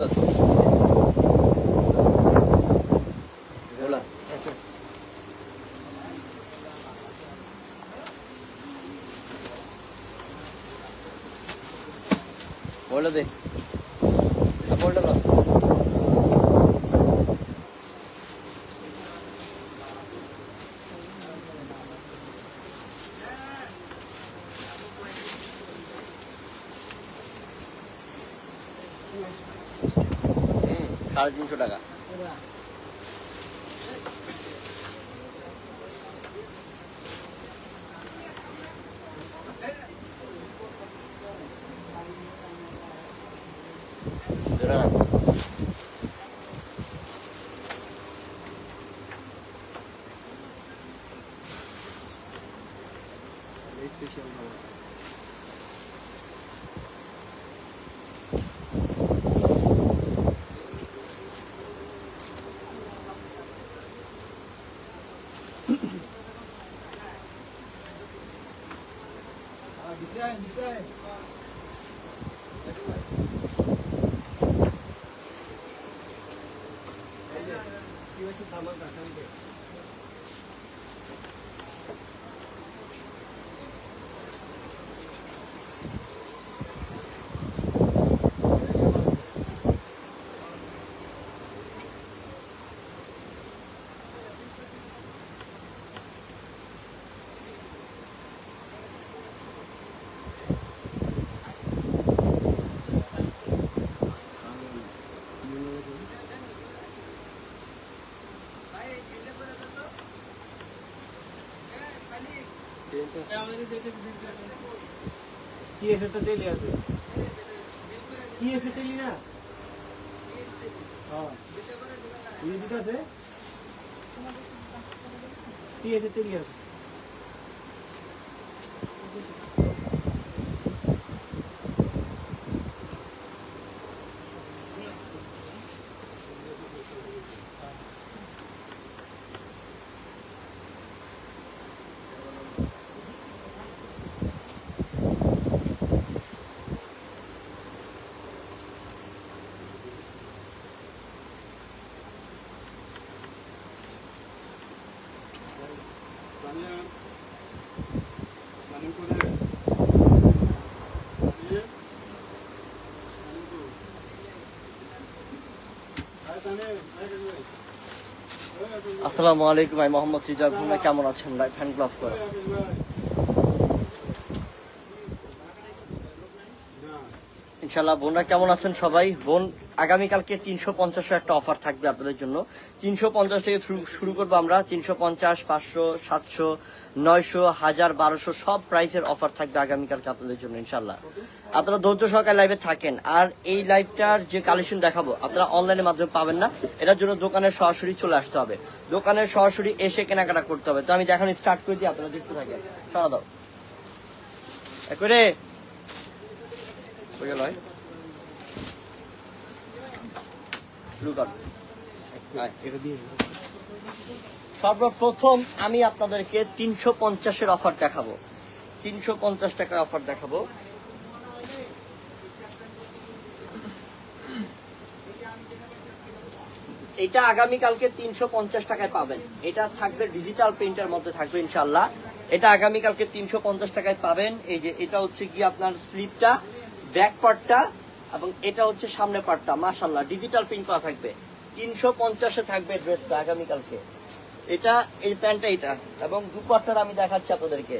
Hola. Gracias. Hola de. সাড়ে তিনশো টাকা জোড়া না। কি এসে তো তেলি আছে? কি এসে তেলি না? হ্যাঁ। দিতে আছে? কি এসে তেলি আছে। আসসালামু আলাইকুম আমি মোহাম্মদ রিজাল ভাই কেমন আছেন ভাই? ফ্যান ক্লাব করো। ইনশাল্লাহ বোনরা কেমন আছেন সবাই? বোন, আগামীকালকে তিনশো পঞ্চাশের একটা অফার থাকবে আপনাদের জন্য। তিনশো পঞ্চাশ থেকে শুরু- করব আমরা। তিনশো পঞ্চাশ, পাঁচশো, সাতশো, নয়শো, হাজার, বারোশো সব প্রাইসের অফার থাকবে আগামীকালকে আপনাদের জন্য ইনশাল্লাহ আপনারা ধৈর্য সহকারে লাইভে থাকেন। আর এই লাইভটার যে কালেকশন দেখাবো, আপনারা অনলাইনের মাধ্যমে পাবেন না। এটার জন্য দোকানে সরাসরি চলে আসতে হবে। দোকানে সরাসরি এসে কেনাকাটা করতে হবে। তো আমি দেখানো স্টার্ট করে দিই, আপনারা দেখতে থাকেন। সরা দাও। সর্বপ্রথম আমি আপনাদেরকে তিনশো পঞ্চাশের অফার দেখাবো। তিনশো পঞ্চাশ টাকা অফার দেখাবো। এটা আগামীকালকে তিনশো পঞ্চাশ টাকায় পাবেন। এটা থাকবে ডিজিটাল প্রিন্টের মধ্যে থাকবে ইনশাল্লাহ এটা আগামীকালকে তিনশো পঞ্চাশ টাকায় পাবেন। এই যে, এটা হচ্ছে কি আপনার স্লিপটা ব্যাক পার্টটা এবং এটা হচ্ছে সামনে পার্টটা মাশাল্লাহ ডিজিটাল প্রিন্ট করা থাকবে। তিনশো পঞ্চাশে থাকবে ড্রেসটা আগামীকালকে। এটা, এই প্যান্টটা এটা এবং দুপাট্টার আমি দেখাচ্ছি আপনাদেরকে।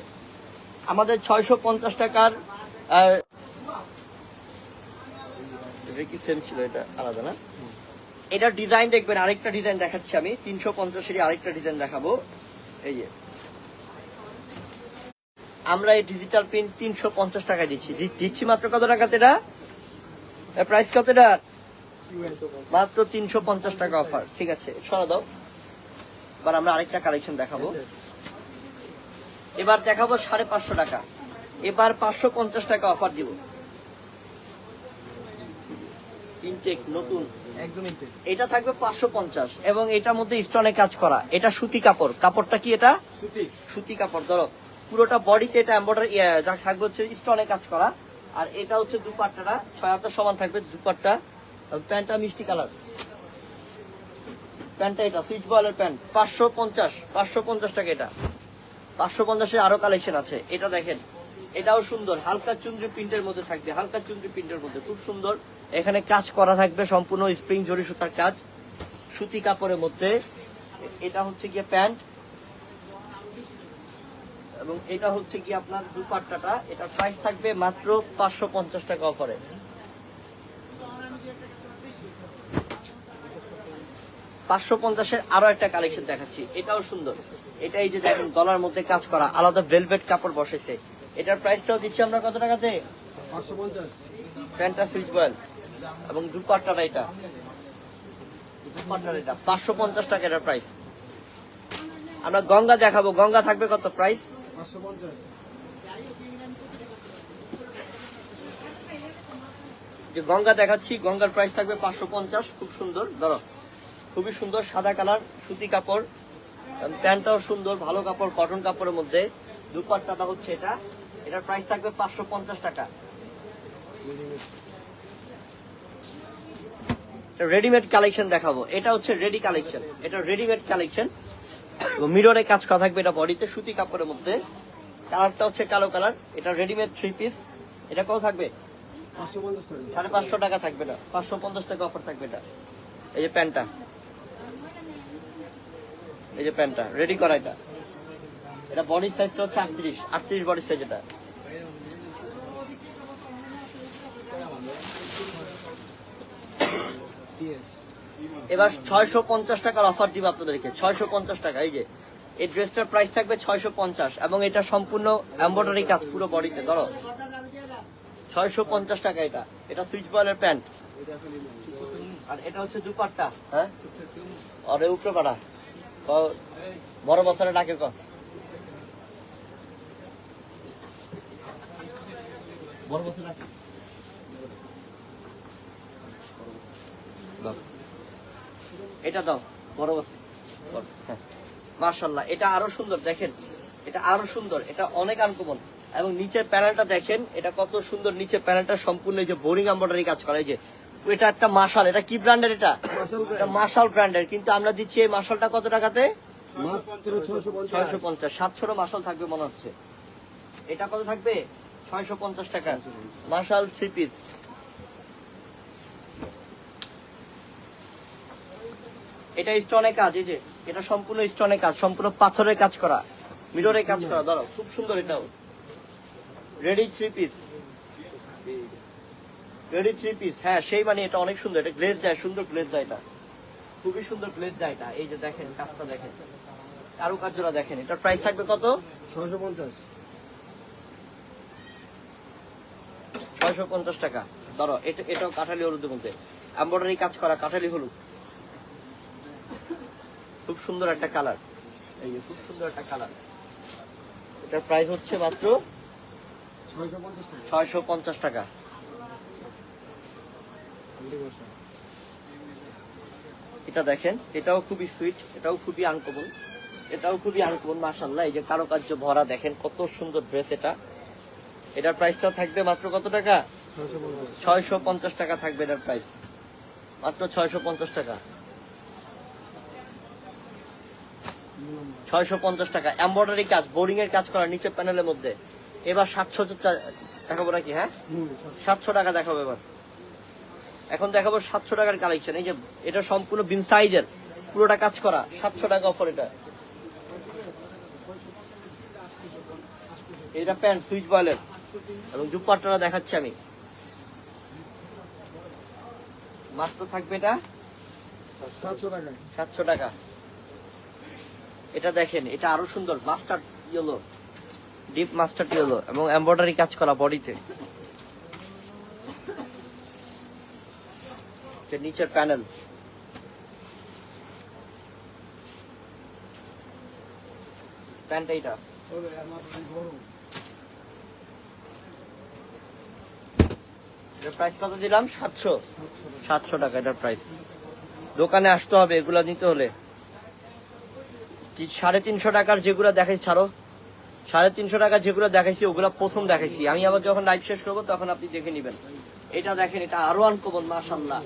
আমাদের ছয়শো পঞ্চাশ টাকার ছিল এটা? আলাদা এটা ডিজাইন দেখবেন, আরেকটা ডিজাইন দেখাচ্ছি আমি। তিনশো পঞ্চাশেরই আরেকটা ডিজাইন দেখাবো। এই যে। আমরা এই ডিজিটাল প্রিন্ট তিনশো পঞ্চাশ টাকায় দিচ্ছি। দিচ্ছি মাত্র কত টাকাতে এটা? প্রাইস কত এটা মাত্র তিনশো পঞ্চাশ টাকা অফার ঠিক আছে সরা দাও। এবার আমরা আরেকটা কালেকশন দেখাবো। এবার দেখাবো সাড়ে পাঁচশো টাকা। এবার পাঁচশো পঞ্চাশ টাকা অফার দিব। ইনটেক নতুন। এটা থাকবে পাঁচশো পঞ্চাশ। এবং এটার মধ্যে স্টোনে কাজ করা। এটা সুতি কাপড়। কাপড়টা কি এটা? সুতি। সুতি কাপড় ধরো। পুরোটা বডিতে এটা এম্বয়ডারি থাকবে হচ্ছে স্টোনে কাজ করা। আর এটা হচ্ছে দুপাট্টাটা, ছয় হাতের সমান থাকবে দুপাট্টা। প্যান্টটা মিষ্টি কালার। প্যান্টটা এটা, সুইচ বয়েলের প্যান্ট। পাঁচশো পঞ্চাশ পাঁচশো পঞ্চাশ টাকা এটা। পাঁচশো পঞ্চাশের আরও কালেকশন আছে। এটা দেখেন, এটাও সুন্দর। হালকা চুন্দ্রি প্রিন্টের মধ্যে থাকবে, হালকা চুন্দ্রি প্রিন্টের মধ্যে। খুব সুন্দর। এখানে কাজ করা থাকবে সম্পূর্ণ স্প্রিং জরি সুতার কাজ, সুতি কাপড়ের মধ্যে। এটা হচ্ছে গিয়ে প্যান্ট। এবং এটা হচ্ছে কি আপনার দুপাট্টাটা এটার প্রাইস থাকবে মাত্র পাঁচশো পঞ্চাশ টাকা অফারে পাঁচশো পঞ্চাশের আরও একটা কালেকশন দেখাচ্ছি এটাও সুন্দর। এটা এই যে দেখেন গলার মধ্যে কাজ করা আলাদা ভেলভেট কাপড় বসেছে। এটার প্রাইসটাও দিচ্ছি আমরা কত টাকাতে? পাঁচশো পঞ্চাশ। প্যান্টটা সুইচ বয়েল এবং দুপাট্টাটা এটা। দুপাট্টাটা এটা পাঁচশো পঞ্চাশ টাকা এটার প্রাইস আমরা গঙ্গা দেখাবো গঙ্গা থাকবে কত প্রাইস যে গঙ্গা দেখাচ্ছি, গঙ্গার প্রাইস থাকবে পাঁচশো পঞ্চাশ, খুব সুন্দর। ধরো খুবই সুন্দর সাদা কালার, সুতি কাপড় প্যান্টটাও সুন্দর, ভালো কাপড় কটন কাপড়ের মধ্যে। দুপাট্টাটা হচ্ছে এটা। এটার প্রাইস থাকবে পাঁচশো পঞ্চাশ টাকা। রেডিমেড কালেকশন দেখাবো। এটা হচ্ছে রেডি কালেকশন এটা রেডিমেড কালেকশন মিররে কাজ করা থাকবে এটা বডিতে সুতি কাপড়ের মধ্যে। কালারটা হচ্ছে কালো কালার এটা রেডিমেড থ্রি পিস এটা কত থাকবে? সাড়ে পাঁচশো টাকা থাকবে না পাঁচশো পঞ্চাশ টাকা অফার থাকবে এটা। এই যে প্যান্টটা। এই যে প্যান্টটা রেডি করা এটা। এটা বডি সাইজটা হচ্ছে আটত্রিশ। আটত্রিশ বডি সাইজ এটা। ইয়েস এবার ছয়শো পঞ্চাশ টাকার অফার দিব আপনাদেরকে। ছয়শো পঞ্চাশ টাকা, এই যে। এই ড্রেসটার প্রাইস থাকবে ছয়শো পঞ্চাশ এবং এটা সম্পূর্ণ এম্বয়ডারি কাজ, পুরো বডিতে ধরো। ছয়শো পঞ্চাশ টাকা এটা। এটা সুইচ বয়েলের প্যান্ট। আর এটা হচ্ছে দুপাট্টা হ্যাঁ? আরে, উপরে পাড়া। বড় বছরে ডাকে ক বড় বছর ডাকে? এটা দাও বড় হ্যাঁ মার্শাল্লাহ এটা আরও সুন্দর দেখেন। এটা আরও সুন্দর এটা অনেক আনকমন। এবং নিচের প্যানেলটা দেখেন এটা কত সুন্দর নিচের প্যানেলটা সম্পূর্ণ এই যে বোরিং এম্বয়ডারি কাজ করে এই যে। এটা একটা মার্শাল এটা কি ব্র্যান্ডের এটা? মার্শাল ব্র্যান্ডের কিন্তু আমরা দিচ্ছি এই মার্শালটা কত টাকাতে? ছয়শো পঞ্চাশ। পঞ্চাশ মার্শাল থাকবে মনে হচ্ছে। এটা কত থাকবে? ছয়শো পঞ্চাশ টাকা। মার্শাল থ্রি পিস এটা স্টোনে কাজ এই যে এটা সম্পূর্ণ স্টোনে কাজ সম্পূর্ণ পাথরের কাজ করা মিররে কাজ করা ধরো খুব সুন্দর এটাও। Ready three piece ready three piece হ্যাঁ সেই মানে এটা অনেক সুন্দর এটা গ্লেজ যায় সুন্দর গ্লেজ যায় এটা। খুবই সুন্দর গ্লেজ যায় এটা এই যে দেখেন কাজটা দেখেন। কারু কার্যরা দেখেন এটার প্রাইস থাকবে কত? ছয়শো পঞ্চাশ। ছয়শো পঞ্চাশ টাকা। ধরো এটা এটাও কাঠালি হলুদের মধ্যে। এম্বয়ডারি কাজ করা কাঠালি হলুদ। খুব সুন্দর একটা কালার। এই যে খুব সুন্দর একটা কালার। এটার প্রাইস হচ্ছে মাত্র ছয়শো পঞ্চাশ টাকা। এটা দেখেন এটাও খুবই সুইট এটাও খুবই আনকমন এটাও খুবই আনকমন মার্শাল্লাহ এই যে কারুকার্য ভরা দেখেন কত সুন্দর ড্রেস এটা। এটার প্রাইসটাও থাকবে মাত্র কত টাকা? ছয়শো পঞ্চাশ। টাকা থাকবে এটার প্রাইস মাত্র ছয়শো পঞ্চাশ টাকা। ছয়শো পঞ্চাশ টাকা। এম্বয়ডারি কাজ বোরিং এর কাজ করা নিচে প্যানেলের মধ্যে। এবার সাতশো দেখাবো নাকি হ্যাঁ? সাতশো টাকা দেখাবো এবার। এখন দেখাবো সাতশো টাকার কালেকশন এই যে এটা সম্পূর্ণ বিন সাইজের পুরোটা কাজ করা। সাতশো টাকা অফার এটা। এটা প্যান্ট সুইচ বয়েলের। এবং দুপাট্টাটা দেখাচ্ছি আমি। মাত্র থাকবে এটা? সাতশো টাকা সাতশো টাকা। এটা দেখেন, এটা আরও সুন্দর mustard yellow, deep mustard yellow, এবং এমব্রয়ডারি কাজ করা বডিতে। নিচের প্যানেল। এইটা। কত দিলাম? সাতশো। সাতশো টাকা এটার প্রাইস দোকানে আসতে হবে, এগুলা নিতে হলে। সাড়ে তিনশো টাকার যেগুলো দেখাই ছাড়ো। সাড়ে তিনশো টাকা যেগুলো দেখাইছি, ওগুলো প্রথম দেখাইছি। আমি আবার যখন লাইভ শেষ করব, তখন আপনি দেখে নেবেন। এটা দেখেন, এটা আরও আনকমন মাশাল্লাহ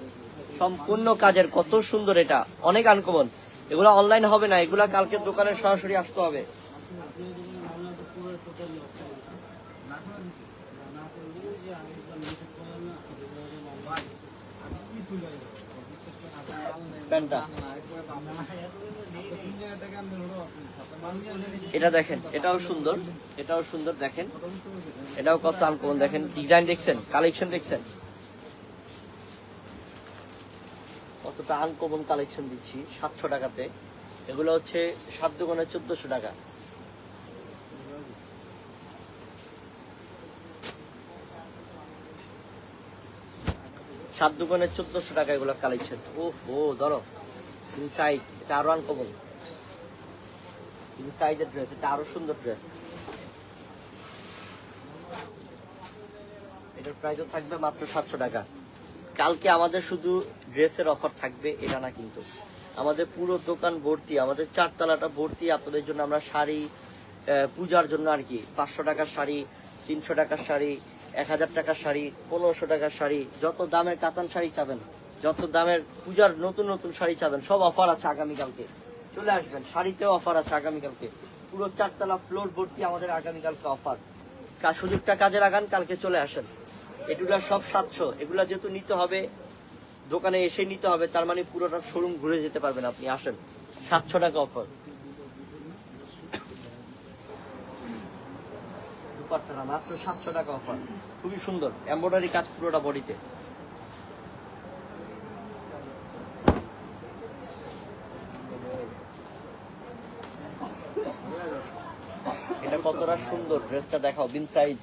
সম্পূর্ণ কাজের কত সুন্দর এটা। অনেক আনকমন এগুলো অনলাইন হবে না, এগুলা কালকে দোকানে সরাসরি আসতে হবে। প্যান্টটা। এটা দেখেন, এটাও সুন্দর এটাও সুন্দর, দেখেন। এটাও কত আনকমন, দেখেন ডিজাইন দেখছেন কালেকশন দেখছেন? কতটা আনকমন কালেকশন দিচ্ছি, সাতশো টাকাতে। এগুলো হচ্ছে সাত দোকানে চোদ্দশো টাকা। সাত দোকানে চোদ্দশো টাকা এগুলো কালেকশন ও ধরো সাইড এটা আরও আনকমন। সাইজের ড্রেস এটা আরও সুন্দর ড্রেস এটার প্রাইসও থাকবে মাত্র সাতশো টাকা। কালকে আমাদের শুধু ড্রেসের অফার থাকবে, এটা না কিন্তু। আমাদের পুরো দোকান ভর্তি, আমাদের চারতলাটা ভর্তি, আপনাদের জন্য আমরা শাড়ি পূজার জন্য আর কি। পাঁচশো টাকার শাড়ি, তিনশো টাকার শাড়ি, এক হাজার টাকার শাড়ি, পনেরোশো টাকার শাড়ি, যত দামের কাতান শাড়ি চাবেন, যত দামের পূজার নতুন নতুন শাড়ি চাবেন, সব অফার আছে আগামীকালকে। চলে আসবেন। শাড়িতেও অফার আছে আগামীকালকে। পুরো চারতলা ফ্লোর ভর্তি আমাদের আগামীকালকে অফার সুযোগটা কাজে লাগান, কালকে চলে আসেন। এগুলা সব সাতশো। এগুলা যেহেতু নিতে হবে, দোকানে এসে নিতে হবে, তার মানে পুরোটা শোরুম ঘুরে যেতে পারবেন আপনি। আসেন। সাতশো টাকা অফার মাত্র সাতশো টাকা অফার খুবই সুন্দর। এমব্রয়ডারি কাজ পুরোটা বডিতে এটা সুন্দর ড্রেসটা দেখাও, বিন সাইজ।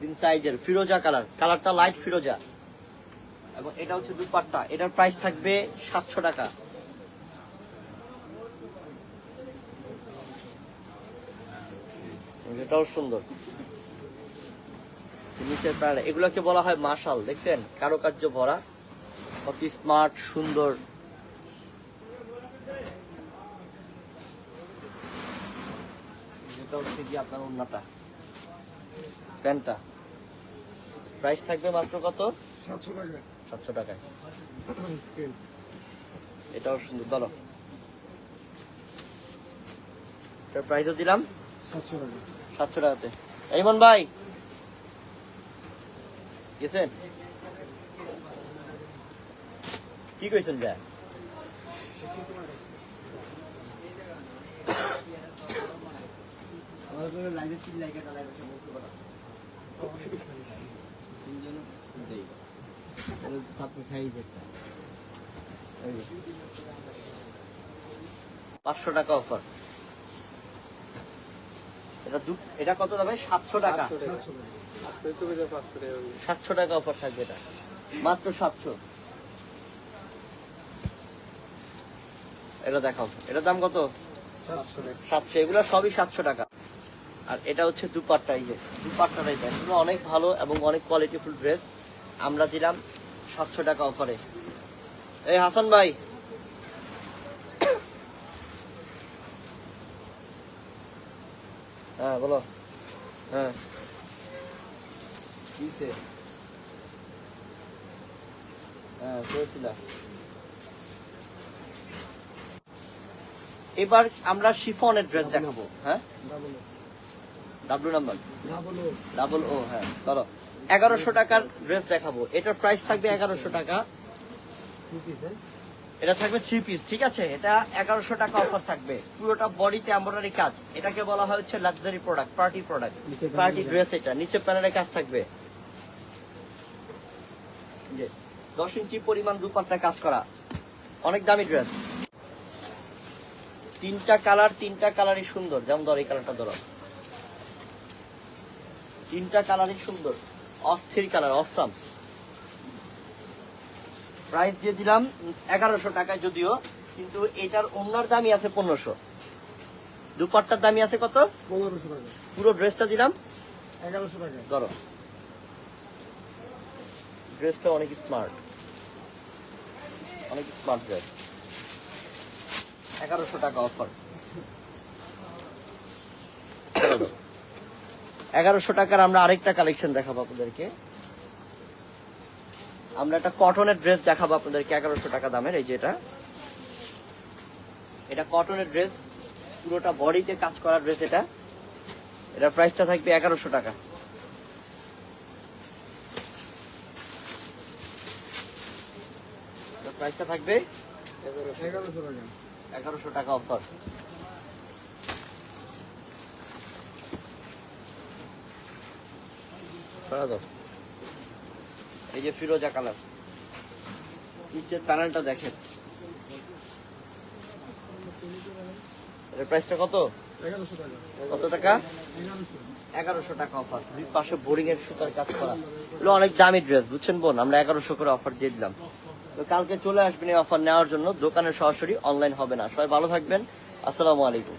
বিন সাইজের, ফিরোজা কালার। কালারটা লাইট ফিরোজা। এবং এটা হচ্ছে দুপাট্টা। এটার প্রাইস থাকবে সাতশো টাকা। এটাও সুন্দর। নিচের এগুলোকে বলা হয় মার্শাল, দেখছেন? কারুকার্য ভরা, অতি স্মার্ট সুন্দর। হচ্ছে কি আপনার অন্যটা প্যান্টটা প্রাইস থাকবে মাত্র কত? সাতশো টাকা সাতশো টাকায়। এটাও সুন্দর বলো এটার প্রাইসও দিলাম। সাতশো টাকা। সাতশো টাকাতে। এইমন ভাই গেছেন? কি কইছেন যা পাঁচশো টাকা অফার এটা এটা কত দামে সাতশো টাকা। সাতশো টাকা। অফার থাকবে এটা। মাত্র সাতশো। এটা দেখাও। এটার দাম কত? সাতশো টাকা। সাতশো। এগুলো সবই সাতশো টাকা। আর এটা হচ্ছে দুপাট্টা এই যে দুপাট্টার এগুলো অনেক ভালো এবং অনেক কোয়ালিটিফুল ড্রেস আমরা দিলাম সাতশো টাকা অফারে এই হাসান ভাই। হ্যাঁ বলো। হ্যাঁ। হ্যাঁ এবার আমরা শিফনের ড্রেস দেখাবো। হ্যাঁ? ডাবল নাম্বার ডাবল ও হ্যাঁ ধরো। এগারোশো টাকার ড্রেস দেখাবো। এটার প্রাইস থাকবে এগারোশো টাকা। এটা থাকবে থ্রি পিস ঠিক আছে? এটা এগারোশো টাকা অফার থাকবে। পুরোটা বডিতে এমব্রয়ডারি কাজ। এটাকে বলা হচ্ছে luxury product party product party dress এটা। নিচে প্যানেলে কাজ থাকবে। দশ ইঞ্চি পরিমাণ দুপাট্টা কাজ করা। অনেক দামি ড্রেস তিনটা কালার তিনটা কালারই সুন্দর। যেমন ধর এই কালারটা ধরো। তিনটা কালারই সুন্দর। অস্থির কালার অসাম প্রাইস দিয়ে দিলাম এগারোশো টাকায় যদিও কিন্তু এটার অন্যার দামই আছে পনেরোশো। দুপাট্টার দামই আছে কত? পনেরোশো টাকা। পুরো ড্রেসটা দিলাম। এগারোশো টাকা। ধরো। ড্রেসটা অনেক স্মার্ট অনেক স্মার্ট ড্রেস এগারোশো টাকা অফার এগারোশো টাকার আমরা আরেকটা কালেকশন দেখাবো আপনাদেরকে। আমরা একটা কটনের ড্রেস দেখাবো আপনাদেরকে এগারোশো টাকা দামের এই যে এটা। এটা কটনের ড্রেস পুরোটা বডিতে কাজ করা ড্রেস এটা। এটার প্রাইসটা থাকবে এগারোশো টাকা। প্রাইসটা থাকবে এগারোশো টাকা। এগারোশো টাকা অফার সরা দাও। এই যে ফিরোজা কালার। নিচের প্যানেলটা দেখেন। এর প্রাইসটা কত? কত টাকা? এগারোশো টাকা অফার দুই পাশে বোরিং এর সুতার কাজ করা। এগুলো অনেক দামি ড্রেস বুঝছেন বোন? আমরা এগারোশো করে অফার দিয়ে দিলাম। তো কালকে চলে আসবেন এই অফার নেওয়ার জন্য। দোকানে সরাসরি অনলাইন হবে না। সবাই ভালো থাকবেন। আসসালামু আলাইকুম।